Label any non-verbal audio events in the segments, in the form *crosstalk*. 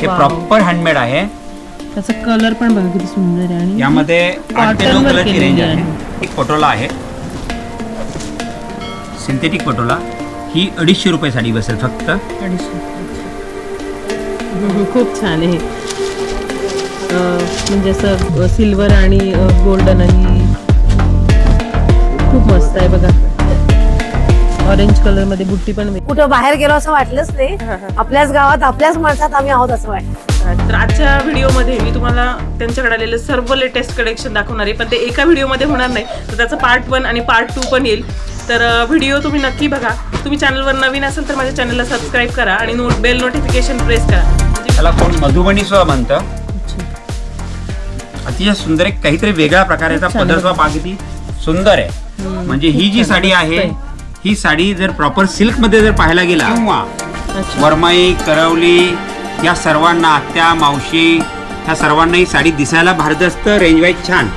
हे. Proper handmade आहे. त्याचा कलर पण बघा किती सुंदर आहे आणि यामध्ये आठ ते नऊ कलरची रेंज आहे. एक पटोला आहे. सिंथेटिक पटोला ही अडीचशे रुपये साडी बसेल फक्त. अडीचशे *laughs* खूप छान आहे म्हणजे असं सिल्वर आणि गोल्डन आणि खूप मस्त आहे बघा. ऑरेंज कलरमध्ये बुट्टी पण. कुठं बाहेर गेलो असं वाटलंच नाही. आपल्याच गावात आपल्याच माणसात आम्ही आहोत असं वाटतं. तर आजच्या व्हिडिओमध्ये मी तुम्हाला त्यांच्याकडे आलेले सर्व लेटेस्ट कलेक्शन दाखवणार आहे पण ते एका व्हिडिओमध्ये होणार नाही. तर त्याचं पार्ट वन आणि पार्ट टू पण येईल. तर व्हिडिओ तुम्ही नक्की बघा. तुम्ही चॅनलवर नवीन असेल तर माझ्या चॅनलला सबस्क्राईब करा आणि नो बेल नोटिफिकेशन प्रेस करा. त्याला कोण मधुबनी सुद्धा म्हणतं? अतिशय सुंदर एक काहीतरी वेगळ्या प्रकाराचा पाग किती सुंदर आहे. म्हणजे ही जी साडी आहे. ही साडी जर प्रॉपर सिल्कमध्ये जर पाहायला गेला किंवा अच्छा. वरमाई करवली या सर्वांना आत्या मावशी ह्या सर्वांना ही साडी दिसायला भारदस्त रेंज वाईज छान.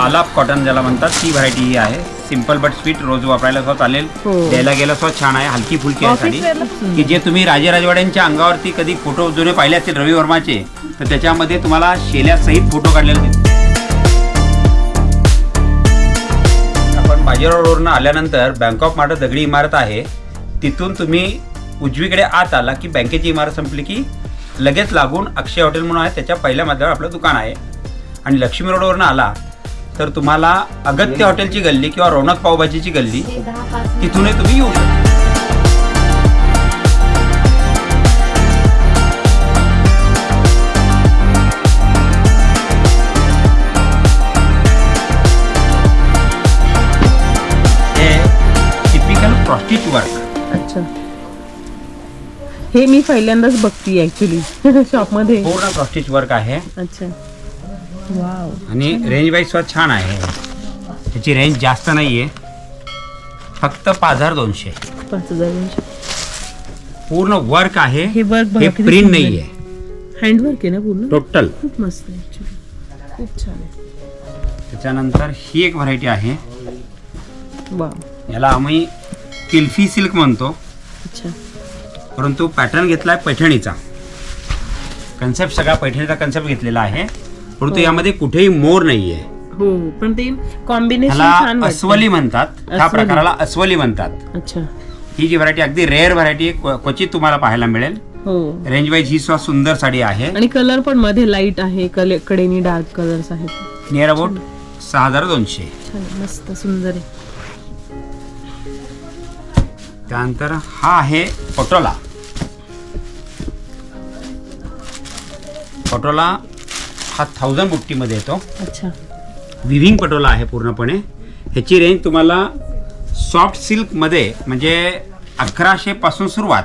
आलाप कॉटन ज्याला म्हणतात ती व्हरायटी ही आहे. सिंपल बट स्वीट रोज वापरायला सुद्धा चालेल. हो. द्यायला गेला सुद्धा छान आहे हलकी फुलकी आहे साडी. की जे तुम्ही राजे राजवाड्यांच्या अंगावरती कधी फोटो जुने पाहिले असतील रवी वर्माचे तर त्याच्यामध्ये तुम्हाला शेल्यासहित फोटो काढलेले बाजीराव रोडनं आल्यानंतर बँक ऑफ महाराष्ट्र दगडी इमारत आहे. तिथून तुम्ही उजवीकडे आत आला की बँकेची इमारत संपली की लगेच लागून अक्षय हॉटेल म्हणून आहे. त्याच्या पहिल्या मजल्यावर आपलं दुकान आहे. आणि लक्ष्मी रोडवरनं आला तर तुम्हाला अगत्य हॉटेलची गल्ली किंवा रौनक पावभाजीची गल्ली तिथूनही तुम्ही येऊ शकता. प्रॉस्टिच वर्क अच्छा. हे मी पहिल्यांदाच बघतीये ऍक्च्युली शॉपमध्ये पूर्ण प्रॉस्टिच वर्क आहे. अच्छा. वाव आणि रेंज वाईज सुद्धा छान आहे. त्याची रेंज जास्त नाही आहे फक्त पाच हजार दोनशे. पाच हजार दोनशे. पूर्ण वर्क आहे. हे work बघा हे किती प्रिंट सुंदर. नाही आहे. आहे हँडवर्क आहे ना पूर्ण? टोटल खूप मस्त आहे खूप छान आहे. त्याच्यानंतर ही एक व्हरायटी आहे. वाव याला आम्ही किल्फी सिल्क म्हणतो. अच्छा. परंतु पॅटर्न घेतलाय पैठणीचा. कन्सेप्ट सगळा पैठणीचा कन्सेप्ट घेतलेला आहे. परंतु यामध्ये कुठेही मोर नाहीये. हो पण ते कॉम्बिनेशन ह्याला छान वाटतंय. अस्वली म्हणतात. ह्या अस्वली. प्रकाराला अस्वली म्हणतात. अच्छा. ही जी व्हरायटी अगदी रेअर व्हरायटी क्वचित तुम्हाला पाहायला मिळेल. हो. रेंज वाईज ही सुद्धा सुंदर साडी आहे. आणि कलर पण मध्ये लाइट आहे कले कडेनी डार्क कलर्स आहेत. नियर अबाउट सहा हजार दोनशे. छान आहे, मस्त सुंदर आहे. त्यानंतर हा आहे पटोला पटोला हा थाउजंड बुट्टीमध्ये येतो. अच्छा. विव्हिंग पटोला आहे पूर्णपणे. ह्याची रेंज तुम्हाला सॉफ्ट सिल्कमध्ये म्हणजे अकराशे पासून सुरुवात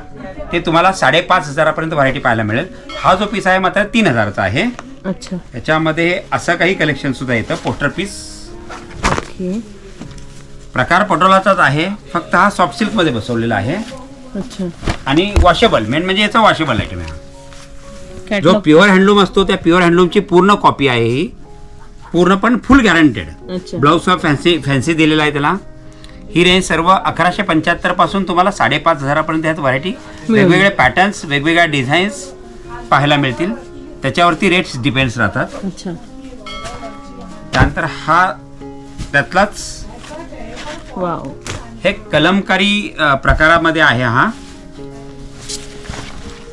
ते तुम्हाला साडेपाच हजारापर्यंत व्हरायटी पाहायला मिळेल. हा जो पीस आहे मात्र तीन हजाराचा आहे. अच्छा. याच्यामध्ये असं काही कलेक्शन सुद्धा येतं पोस्टर पीस ओके प्रकार पटोलाचाच आहे. फक्त हा सॉफ्ट सिल्कमध्ये बसवलेला आहे. अच्छा. आणि वॉशेबल मेन म्हणजे याचा वॉशेबल आयटम आहे जो कॅटलॉग प्युअर हँडलूम असतो त्या प्युअर हँडलूमची पूर्ण कॉपी आहे ही. पूर्ण पण फुल गॅरंटेड अच्छा. ब्लाऊज फॅन्सी फॅन्सी दिलेला आहे त्याला. ही रेंज सर्व अकराशे पंच्याहत्तरपासून तुम्हाला साडेपाच हजारापर्यंत ह्यात व्हरायटी वेगवेगळे पॅटर्न्स वेगवेगळ्या डिझाईन्स पाहायला मिळतील. त्याच्यावरती रेट्स डिपेंड्स राहतात. अच्छा. त्यानंतर हा त्यातलाच वाव हे कलमकारी अ, प्रकारामध्ये आहे हा.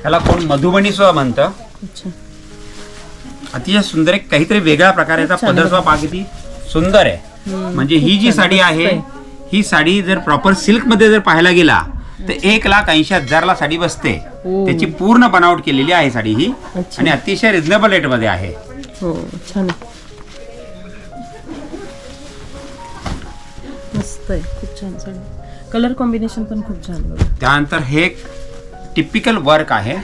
त्याला कोण मधुबनी सुद्धा म्हणतं. अच्छा. अतिशय सुंदर एक काहीतरी वेगळ्या प्रकाराचा खूप छान पदरचा पाग किती सुंदर आहे. म्हणजे ही जी साडी आहे. ही साडी जर प्रॉपर सिल्कमध्ये जर पाहायला गेला तर एक लाख ऐंशी हजारला साडी बसते. त्याची पूर्ण बनावट केलेली आहे साडी ही. अच्छा. आणि अतिशय रिझनेबल रेटमध्ये आहे. हो छान आहे. मस्त आहे खूप छान साडी कलर कॉम्बिनेशन पण खूप छान आहे बघा. त्यानंतर हे एक टिपिकल वर्क आहे.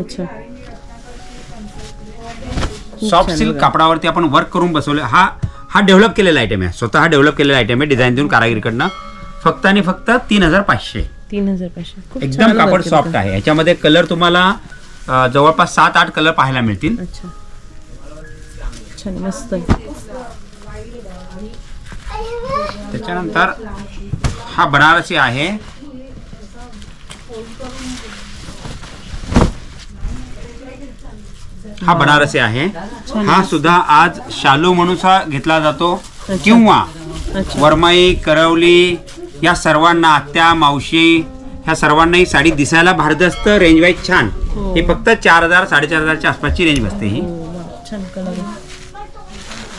अच्छा. सॉफ्ट छान सिल्क बघा. कापडावरती आपण वर्क करून बसवले. हा हा डेव्हलप केलेला आयटम आहे. स्वतः डेव्हलप केलेला आयटम आहे डिझाईन देऊन कारागिरीकडनं. फक्त आणि फक्त तीन हजार पाचशे. तीन हजार पाचशे. खूप एकदम कापड आहे सॉफ्ट बघा. आहे. याच्यामध्ये कलर तुम्हाला अ, जवळपास सात आठ कलर पाहायला मिळतील. अच्छा. छान मस्त आहे त्याच्यानंतर हा बनारसी आहे. हा बनारसी आहे. हा सुद्धा आज शालू म्हणून घेतला जातो. किंवा वरमाई करवली या सर्वांना आत्या मावशी ह्या सर्वांना ही साडी दिसायला भारदस्त रेंज वाईज छान. हो. हे फक्त चार हजार साडेचार हजारच्या आसपासची रेंज बसते ही. हो,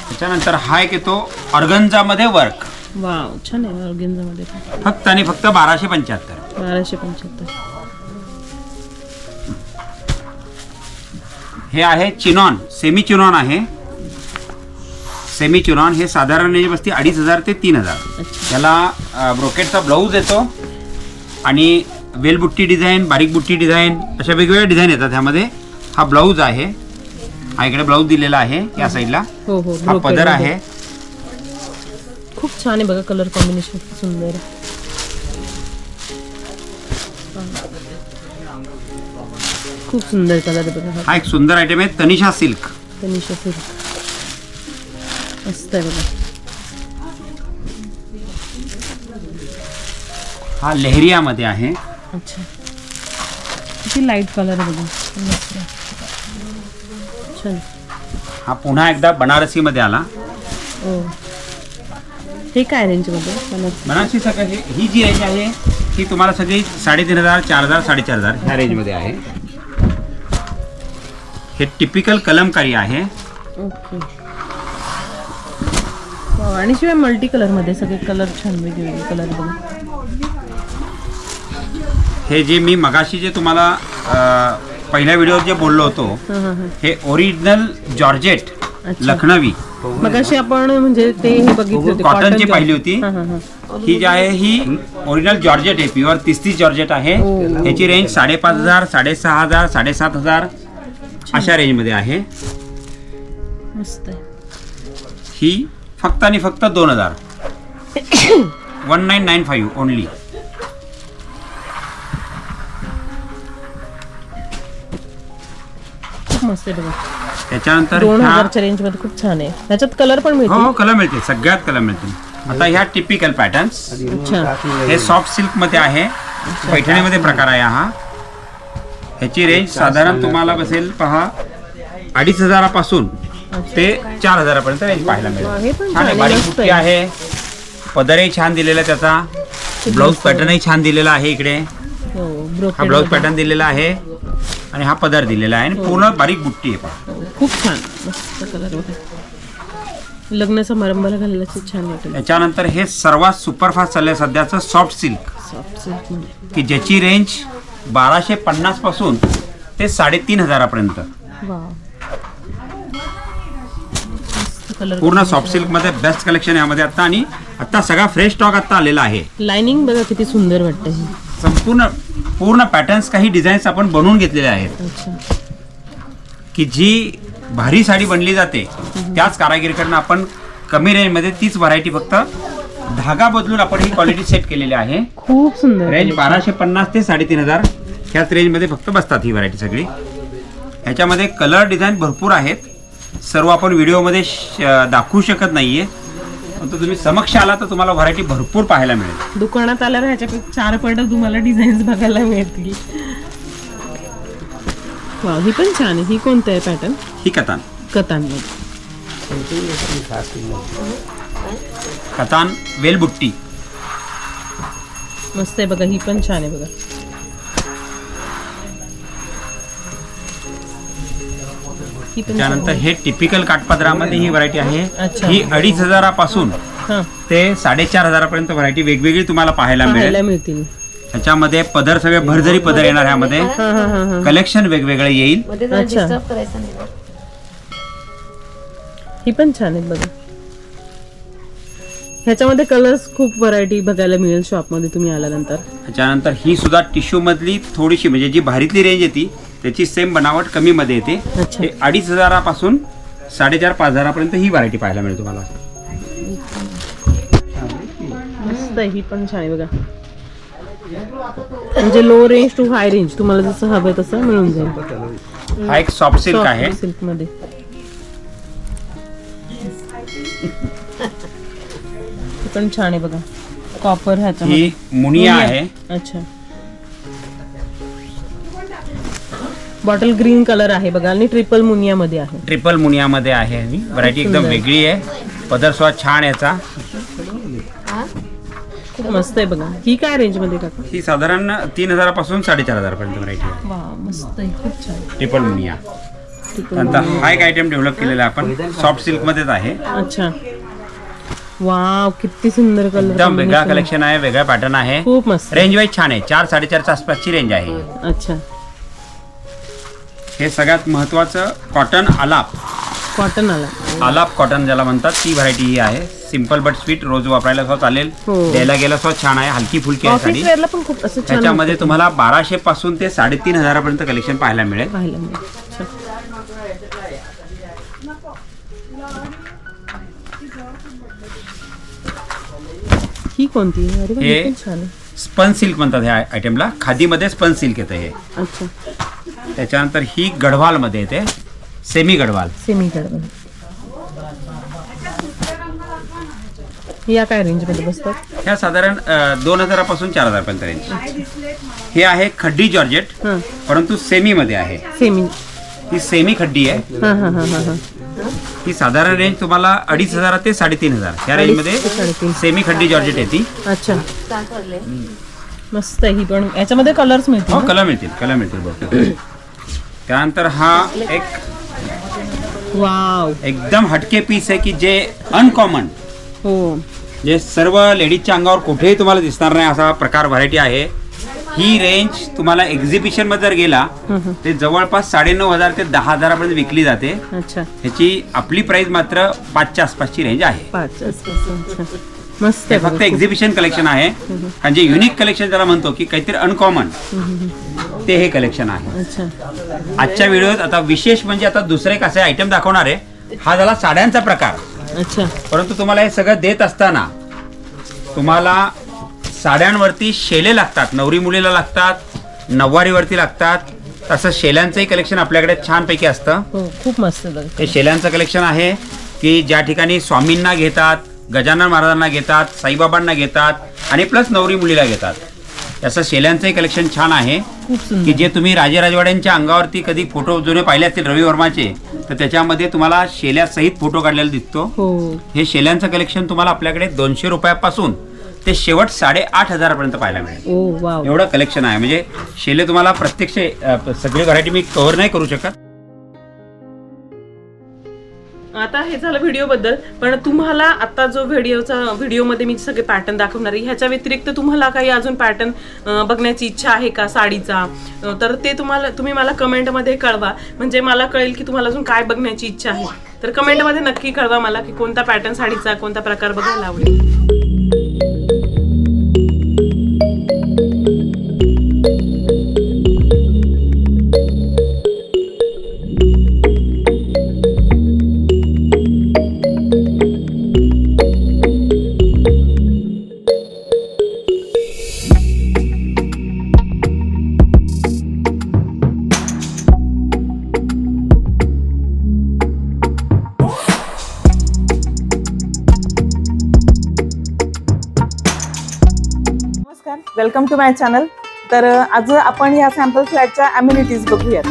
त्याच्यानंतर हा एक येतो. ऑर्गन्झामध्ये वर्क वाव छान आहे ऑर्गेन्झामध्ये पण. फक्त आणि फक्त बाराशे पंच्याहत्तर. बाराशे पंच्याहत्तर. हे आहे चिनॉन सेमी चिनॉन आहे. सेमी चिनॉन हे साधारण रेंज बसते अडीच हजार ते तीन हजार. त्याला ब्रोकेटचा ब्लाऊज येतो आणि वेलबुट्टी डिझाईन बारीक बुट्टी डिझाईन अशा वेगवेगळ्या डिझाईन येतात ह्यामध्ये. हा ब्लाऊज आहे. हा इकडे ब्लाऊज दिलेला आहे या साईडला. हो हो हा पदरमध्ये. आहे. खूप छान आहे बघा कलर कॉम्बिनेशन खूप सुंदर. खूप सुंदर कलर आहे बघा हा. एक सुंदर आयटम आहे तनिषा सिल्क. तनिषा सिल्क. मस्त आहे बघा. हा लेहरियामध्ये आहे. अच्छा. किती लाइट कलर आहे बघा. छान. हा पुन्हा एकदा बनारसीमध्ये आला. हो. हे काय रेंजमध्ये बनारसी सगळं हे ही जी रेंज आहे ती तुम्हाला सगळी साडेतीन हजार चार हजार साडेचार हजार ह्या रेंजमध्ये आहे. हे टिपिकल कलमकारी आहे. ओके. आणि शिवाय मल्टी कलरमध्ये सगळे कलर छान वेगवेगळे कलर बघा. हे जे मी मगाशी जे तुम्हाला अ, पहिल्या व्हिडिओत जे बोललो होतो हां हां हां. हे ओरिजिनल जॉर्जेट अच्छा. लखनवी. मग अशी आपण म्हणजे ते हे बघितले होते कॉटनची पाहिली. होती. हां, हां, हां. ही जी आहे ही ओरिजिनल जॉर्जेट आहे प्युअर तीस तीस जॉर्जेट आहे ओ. ह्याची रेंज साडेपाच हजार साडेसहा हजार साडेसात हजार अशा रेंजमध्ये आहे ही फक्त आणि फक्त दोन हजार one nine nine five only खूप मस्त आहे बघा. त्याच्यानंतर दोन ह्या हजारच्या रेंजमध्ये खूप छान आहे. त्याच्यात कलर पण हो मिळतो हो कलर मिळतील. सगळ्यात कलर मिळतील. आता ह्या टिपिकल पॅटर्न्स अच्छा. हे सॉफ्ट सिल्कमध्ये आहे. पैठणीमध्ये प्रकार आहे हा. ह्याची रेंज साधारण तुम्हाला बसेल पहा अडीच हजारापासून ते चार हजारापर्यंत रेंज पाहायला मिळेल. हे पण छान आहे छान आहे, बारीक मस्त बुट्टी आहे. आहे पदरही छान दिलेला आहे त्याचा. ब्लाऊज पॅटर्नही छान दिलेला आहे इकडे. हो हा ब्रोकेड ब्लाऊज पॅटर्न दिलेला आहे. आणि हा पदर दिलेला आहे आणि पूर्ण बारीक बुट्टी आहे पहा. खूप छान. मस्त कलर बघा. लग्न समारंभाला घालायला खूप छान वाटेल. त्याच्यानंतर हे सर्वात सुपरफास्ट चाललंय सध्याचं सॉफ्ट सिल्क सॉफ्ट सिल्कमध्ये. की ज्याची रेंज बाराशे पन्नासपासून ते साडेतीन हजारापर्यंत. कलर पूर्ण सॉफ्ट सिल्कमध्ये बेस्ट कलेक्शन यामध्ये आता आणि आता सगळा फ्रेश स्टॉक आता आलेला आहे. लाइनिंग बघा किती सुंदर वाटतं ही संपूर्ण पूर्ण पॅटर्न्स काही डिझाईन्स आपण बनवून घेतलेले आहेत. की जी भारी साडी बनली जाते त्याच कारागिरीकडनं आपण कमी रेंजमध्ये तीच व्हरायटी फक्त धागा बदलून आपण ही क्वालिटी सेट केलेली आहे. खूप सुंदर. रेंज बाराशे पन्नास ते साडेतीन हजार ह्याच रेंजमध्ये फक्त बसतात ही व्हरायटी सगळी. ह्याच्यामध्ये कलर डिझाईन भरपूर आहेत. सर्व आपण व्हिडिओमध्ये दाखवू शकत नाहीये परंतु तुम्ही समक्ष आला तर तुम्हाला व्हरायटी भरपूर पाहायला मिळेल. दुकानात आल्यावर ह्याच्यापेक्षा चार पट तुम्हाला डिझाईन्स बघायला मिळतील. वा ही पण छान आहे. ही कोणतं आहे पॅटर्न ही कतान. कतांमध्ये कतान वेलबुट्टी. मस्त आहे बघा ही पण छान आहे बघा. त्यानंतर आहे. हे टिपिकल काठपदरामध्ये ही व्हरायटी आहे. ही अडीच हजारापासून हा. ते साडेचार हजारापर्यंत व्हरायटी वेगवेगळी तुम्हाला पाहायला मिळेल. त्याच्यामध्ये पदर सगळे भरजरी पदर येणार ह्यामध्ये हा हा हा हा. कलेक्शन वेगवेगळं येईल. ही पण छान आहेत बघा. ह्याच्यामध्ये कलर्स खूप व्हरायटी बघायला मिळेल शॉपमध्ये तुम्ही आल्यानंतर. त्याच्यानंतर ही सुद्धा टिश्यू मधली थोडीशी म्हणजे जी भारीतली रेंज येते त्याची सेम बनावट कमी मध्ये येते. अच्छा. हे अडीच हजारापासून साडेचार पाच हजारापर्यंत ही व्हरायटी पाहायला मिळेल तुम्हाला. मस्त आहे ही पण छान आहे बघा. म्हणजे low range to high range तुम्हाला जसं हवं तसं मिळून जाईल. हा एक सॉफ्ट सिल्क आहे. सिल्कमध्ये *laughs* ही पण छान आहे बघा. कॉपर ह्याच्यामध्ये. ही मुनिया. आहे. अच्छा. बॉटल ग्रीन कलर आहे बघा आणि ट्रिपल मुनिया मध्ये आहे. ट्रिपल मुनियामध्ये आहे ही व्हरायटी एकदम. वेगळी आहे. पदर स्वाद छान याचा. खूप मस्त आहे बघा. ही काय रेंजमध्ये काका? ही साधारण तीन हजारापासून साडेचार हजारपर्यंत व्हरायटी आहे. वा मस्त आहे. खूप छान. Triple munia. नंतर हा एक आयटम डेव्हलप केलेला आहे आपण. सॉफ्ट सिल्कमध्येच आहे. अच्छा. वाव किती सुंदर कलर एकदम वेगळा कलेक्शन आहे वेगळा पॅटर्न आहे. खूप मस्त. रेंज वाईज छान आहे. चार साडेचारच्या आसपासची रेंज आहे. अच्छा. हे सगळ्यात महत्वाचं कॉटन आलाप. कॉटन आला आलाप कॉटन ज्याला म्हणतात ती व्हरायटी ही आहे. सिंपल बट स्वीट रोज वापरायला सुद्धा चालेल. हो. द्यायला गेला सुद्धा छान आहे हलकी फुलकी आहे ऑफिस साडी वेअरला पण खूप असं छान त्याच्यामध्ये तुम्हाला बाराशे पासून ते साडेतीन हजारापर्यंत कलेक्शन पाहायला मिळेल. पाहायला मिळेल. अच्छा. ही कोणती? अरे वा, ही हे- पण छान आहे. स्पन सिल्क म्हणतात ह्या आयटमला खादीमध्ये स्पन सिल्क येतं हे. अच्छा. त्याच्यानंतर ही गढवालमध्ये येते. सेमी गढवाल. सेमी कडे या काय रेंजमध्ये बसतात? ह्या साधारण दोन हजारापासून चार हजारपर्यंत रेंज हे आहे खड्डी जॉर्जेट हां. परंतु सेमीमध्ये आहे. सेमी. ही सेमी खड्डी आहे. हां हां हां हां हां. ही साधारण रेंज तुम्हाला अडीच हजार ते साडेतीन हजार. ह्या अडीच रेंजमध्ये ते साडेतीन. सेमी खड्डी जॉर्जेट येते. अच्छा. मस्त ही पण. याच्यामध्ये कलर्स मिळतील हो ना? कलर मिळतील कलर मिळतील बघ त्यानंतर हा एक वाव. एकदम हटके पीस आहे की जे अनकॉमन हो. जे सर्व लेडीजच्या अंगावर कुठेही तुम्हाला दिसणार नाही असा प्रकार व्हरायटी आहे. ही रेंज तुम्हाला एक्झिबिशनमध्ये जर गेला. ते जवळपास साडेनऊ हजार ते दहा हजारापर्यंत विकली जाते. अच्छा. ह्याची आपली प्राइस मात्र पाचच्या आसपासची रेंज आहे. मस्त फक्त. एक्झिबिशन कलेक्शन आहे. आणि जे युनिक कलेक्शन ज्याला म्हणतो की काहीतरी अनकॉमन ते हे कलेक्शन आहे. अच्छा. आजच्या व्हिडिओत आता विशेष म्हणजे आता दुसरे कसे आयटम दाखवणार आहे. हा झाला साड्यांचा प्रकार. अच्छा. परंतु तुम्हाला हे सगळं देत असताना तुम्हाला साड्यांवरती शेले लागतात. नवरी मुलीला लागतात नऊवारीवरती लागतात. तसं शेल्यांचंही कलेक्शन आपल्याकडे छानपैकी असतं. हो खूप मस्त. हे शेल्यांचं कलेक्शन आहे की ज्या ठिकाणी स्वामींना घेतात गजानन महाराजांना घेतात साईबाबांना घेतात आणि प्लस नवरी मुलीला घेतात. त्याचं शेल्यांचंही कलेक्शन छान आहे. की जे तुम्ही राजेराजवाड्यांच्या अंगावरती कधी फोटो जुने पाहिले असतील रवी वर्माचे तर त्याच्यामध्ये तुम्हाला शेल्यासहित फोटो काढलेला दिसतो. हो. हे शेल्यांचं कलेक्शन तुम्हाला आपल्याकडे दोनशे रुपयापासून ते शेवट साडेआठ हजारापर्यंत पाहायला मिळेल. एवढं कलेक्शन आहे. म्हणजे शेले तुम्हाला प्रत्यक्ष सगळी व्हरायटी मी कव्हर नाही करू शकत. आता हे झालं व्हिडिओ बद्दल पण तुम्हाला आता जो व्हिडिओचा व्हिडिओमध्ये मी सगळे पॅटर्न दाखवणार आहे ह्याच्या व्यतिरिक्त तुम्हाला काही अजून पॅटर्न बघण्याची इच्छा आहे का साडीचा? तर ते तुम्हाला तुम्ही मला कमेंटमध्ये कळवा. म्हणजे मला कळेल की तुम्हाला अजून काय बघण्याची इच्छा आहे. तर कमेंटमध्ये नक्की कळवा मला की कोणता पॅटर्न साडीचा कोणता प्रकार बघायला आवडेल. Welcome to my channel. तर आज आपण ह्या सॅम्पल फ्लॅटच्या अम्युनिटीज बघूयात.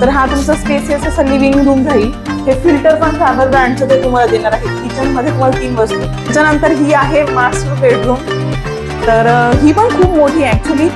तर हा तुमचा स्पेसियस असं लिव्हिंग रूम राहील हे फिल्टर पण फाबर ब्रँडचं ते तुम्हाला देणार आहे. किचनमध्ये तुम्हाला तीन वस्तू. त्याच्यानंतर ही आहे मास्टर बेडरूम तर ही पण खूप मोठी आहे. ऍक्च्युली